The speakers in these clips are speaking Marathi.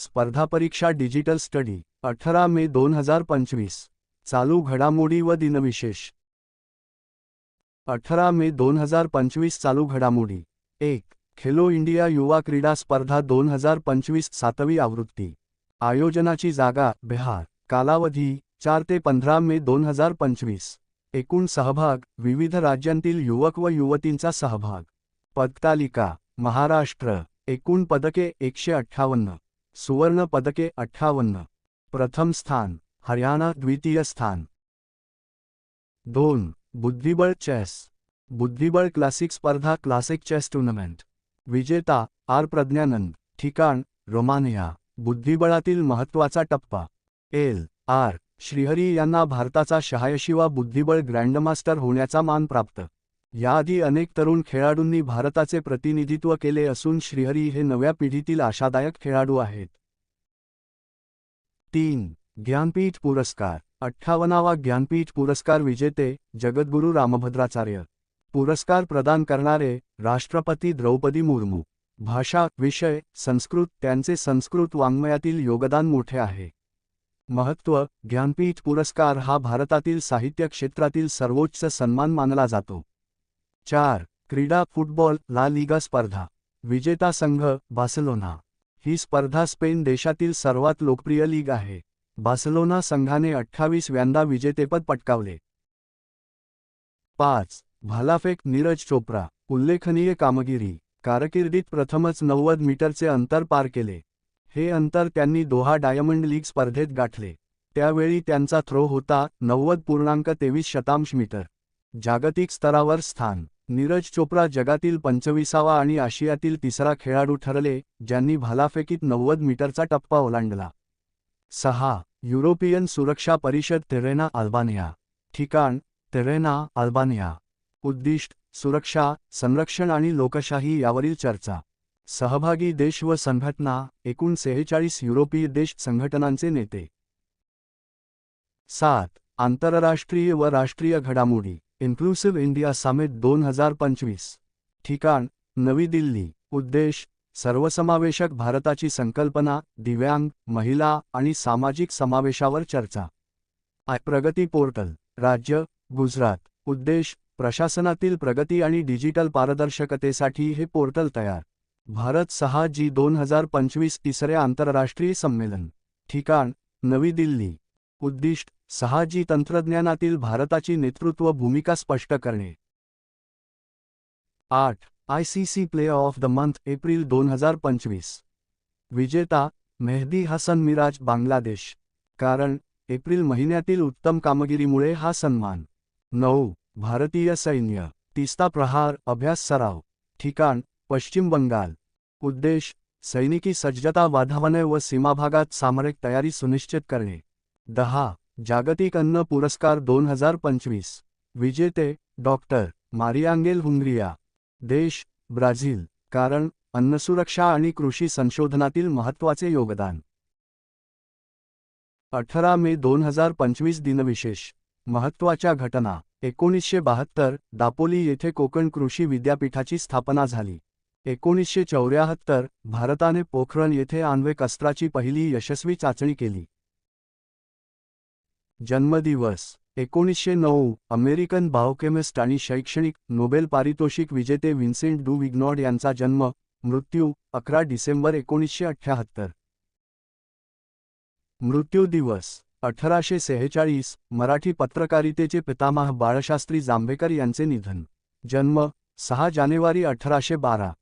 स्पर्धा परीक्षा डिजिटल स्टडी अठरा मे दोन हजार पंचवीस. चालू घडामोडी व दिनविशेष. अठरा मे दोन हजार पंचवीस चालू घडामोडी. एक खेलो इंडिया युवा क्रीडा स्पर्धा दोन हजार पंचवीस सातवी आवृत्ती. आयोजनाची जागा बिहार. कालावधी चार ते पंधरा मे दोन हजार पंचवीस. एकूण सहभाग विविध राज्यांतील युवक व युवतींचा सहभाग. पदतालिका महाराष्ट्र. एकूण पदके एकशे अठ्ठावन्न. सुवर्ण पदके अठ्ठावन्न. प्रथम स्थान हरियाणा द्वितीय स्थान. दोन बुद्धिबळ चेस. बुद्धिबळ क्लासिक स्पर्धा क्लासिक चेस टुर्नामेंट. विजेता आर. प्रज्ञानंद. ठिकाण रोमानिया. बुद्धिबळातील महत्त्वाचा टप्पा. एल. आर. श्रीहरी यांना भारताचा शहायशिवा बुद्धिबळ ग्रँडमास्टर होण्याचा मान प्राप्त. याआधी अनेक तरुण खेळाडूंनी भारताचे प्रतिनिधित्व केले असून श्रीहरी हे नव्या पिढीतील आशादायक खेळाडू आहेत. तीन. ज्ञानपीठ पुरस्कार. अठ्ठावनावा ज्ञानपीठ पुरस्कार विजेते जगद्गुरू रामभद्राचार्य. पुरस्कार प्रदान करणारे राष्ट्रपती द्रौपदी मुर्मू. भाषा विषय संस्कृत त्यांचे संस्कृत वाङ्मयातील योगदान मोठे आहे. महत्त्व. ज्ञानपीठ पुरस्कार हा भारतातील साहित्य क्षेत्रातील सर्वोच्च सन्मान मानला जातो. चार क्रीडा फुटबॉल ला लिगा स्पर्धा. विजेता संघ बासलोना ही स्पर्धा स्पेन देशातील सर्वात लोकप्रिय लीग आहे. बार्सलोना संघाने अठ्ठावीस व्यांदा विजेतेपद पटकावले. पाच भालाफेक नीरज चोप्रा. उल्लेखनीय कामगिरी. कारकिर्दीत प्रथमच नव्वद मीटरचे अंतर पार केले. हे अंतर त्यांनी दोहा डायमंड लीग स्पर्धेत गाठले. त्यावेळी त्यांचा थ्रो होता नव्वद पूर्णांक तेवीस शतांश मीटर. जागतिक स्तरावर स्थान. नीरज चोप्रा जगातील पंचवीसावा आणि आशियातील तिसरा खेळाडू ठरले ज्यांनी भालाफेकीत नव्वद मीटरचा टप्पा ओलांडला. सहा युरोपियन सुरक्षा परिषद तेरेना अल्बानिया. ठिकाण तेरेना अल्बानिया. उद्दिष्ट सुरक्षा संरक्षण आणि लोकशाही यावरील चर्चा. सहभागी देश व संघटना एकूण सेहेचाळीस युरोपीय देश संघटनांचे नेते. सात आंतरराष्ट्रीय व राष्ट्रीय घडामोडी. इन्क्लुसिव्ह इंडिया समिट दोन हजार पंचवीस. ठिकाण नवी दिल्ली. उद्देश सर्वसमावेशक भारताची संकल्पना दिव्यांग महिला आणि सामाजिक समावेशावर चर्चा. आय प्रगती पोर्टल. राज्य गुजरात. उद्देश प्रशासनातील प्रगती आणि डिजिटल पारदर्शकतेसाठी हे पोर्टल तयार. भारत सहा जी दोन हजार पंचवीस तिसरे आंतरराष्ट्रीय संमेलन. ठिकाण नवी दिल्ली. उद्दिष्ट सहा जी तंत्रज्ञानातील भारताची नेतृत्व भूमिका स्पष्ट करणे. आठ. I C C play of the month April दोन हजार पंचवीस. विजेता मेहदी हसन मिराज बांगलादेश. कारण एप्रिल महिन्यातील उत्तम कामगिरीमुळे हा सन्मान. नऊ. भारतीय सैन्य. तिस्ता प्रहार अभ्यास सराव. ठिकाण पश्चिम बंगाल. उद्देश सैनिकी सज्जता वाढवणे व सीमाभागात सामरिक तयारी सुनिश्चित करणे. दहा. जागतिक अन्न पुरस्कार दोन हजार पंचवीस. विजेते डॉक्टर मारियांगेल हुंग्रिया. देश ब्राझील कारण अन्नसुरक्षा आणि कृषी संशोधनातील महत्त्वाचे योगदान. अठरा मे दोन हजार पंचवीस दिनविशेष. महत्त्वाच्या घटना. एकोणीसशे बहात्तर दापोली येथे कोकण कृषी विद्यापीठाची स्थापना झाली. एकोणीसशे चौऱ्याहत्तर भारताने पोखरण येथे आण्विक अस्त्राची पहिली यशस्वी चाचणी केली. जन्मदिवस एकोणीसशे नऊ अमेरिकन बायोकेमिस्ट आणि शैक्षणिक नोबेल पारितोषिक विजेते विन्सेंट डू विग्नॉड यांचा जन्म मृत्यू अकरा डिसेंबर एकोणीसशे अठ्ठ्याहत्तर मृत्यू दिवस अठराशे सेहेचाळीस मराठी पत्रकारितेचे पितामह बाळशास्त्री जांभेकर यांचे निधन. जन्म सहा जानेवारी अठराशे बारा.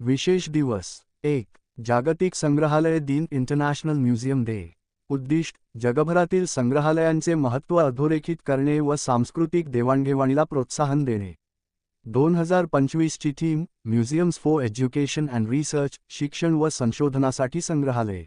विशेष दिवस एक जागतिक संग्रहालय दिन इंटरनॅशनल म्युझियम डे. उद्दिष्ट जगभरातील संग्रहालयांचे महत्त्व अधोरेखित करणे व सांस्कृतिक देवाणघेवाणीला प्रोत्साहन देणे. दोन हजार पंचवीसची theme museums for education and research शिक्षण व संशोधनासाठी संग्रहालये.